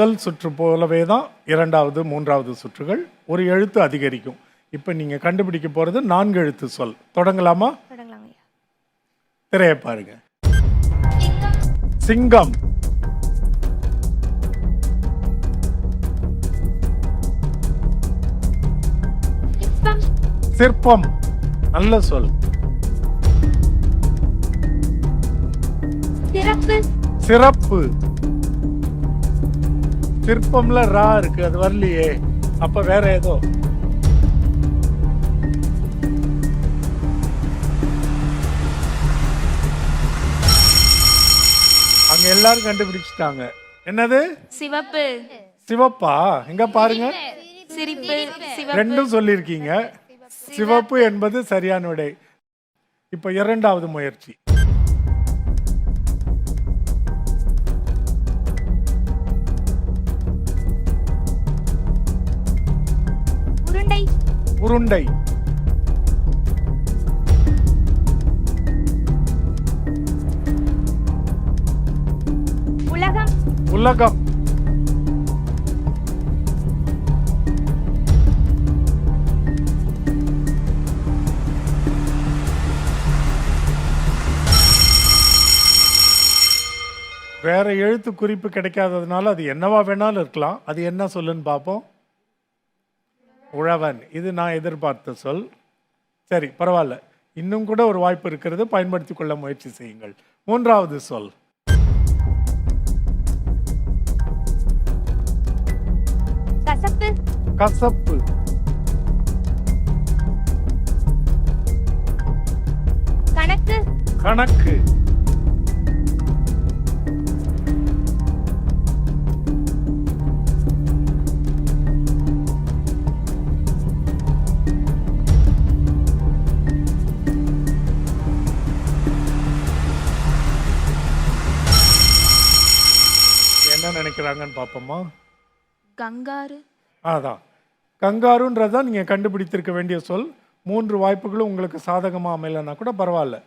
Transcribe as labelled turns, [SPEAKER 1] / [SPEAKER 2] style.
[SPEAKER 1] முதல் சுற்று போலவே தான் இரண்டாவது மூன்றாவது சுற்றுகள் ஒரு எழுத்து அதிகரிக்கும். இப்போ நீங்கள் கண்டுபிடிக்க போகிறது நான்கு எழுத்து சொல். தொடங்கலாமா? திரையை பாருங்க. சிங்கம்.
[SPEAKER 2] சிற்பம்
[SPEAKER 1] சிற்பம். நல்ல சொல்.
[SPEAKER 2] சிறப்பு.
[SPEAKER 1] சிறப்பு. சிற்பம்ல ரா இருக்கு அது வரலையே. அப்ப வேற ஏதோ. அங்க எல்லாரும் கண்டுபிடிச்சிட்டாங்க. என்னது?
[SPEAKER 2] சிவப்பு.
[SPEAKER 1] சிவப்பா? எங்க பாருங்க.
[SPEAKER 2] சிரிப்பு
[SPEAKER 1] ரெண்டும் சொல்லியிருக்கீங்க. சிவப்பு என்பது சரியான விடை. இப்ப இரண்டாவது முயற்சி.
[SPEAKER 2] உருண்டை. உலகம்.
[SPEAKER 1] உலகம். வேற எழுத்து குறிப்பு கிடைக்காததுனால அது என்னவா வேணாலும் இருக்கலாம். அது என்ன சொல்லுன்னு பார்ப்போம். உழவன். இது நான் எதிர்பார்த்த சொல். சரி பரவாயில்ல. இன்னும் கூட ஒரு வாய்ப்பு இருக்கிறது. பயன்படுத்திக் கொள்ள முயற்சி செய்யுங்கள். மூன்றாவது சொல்.
[SPEAKER 2] கசப்பு.
[SPEAKER 1] கசப்பு.
[SPEAKER 2] கணக்கு.
[SPEAKER 1] கணக்கு. நினைக்கிறாங்கன்னு பார்ப்போமா?
[SPEAKER 2] கங்காரு.
[SPEAKER 1] அதான். கங்காருன்றது தான் நீங்கள் கண்டுபிடித்திருக்க வேண்டிய சொல். மூன்று வாய்ப்புகளும் உங்களுக்கு சாதகமாக அமையலைன்னா கூட பரவாயில்ல.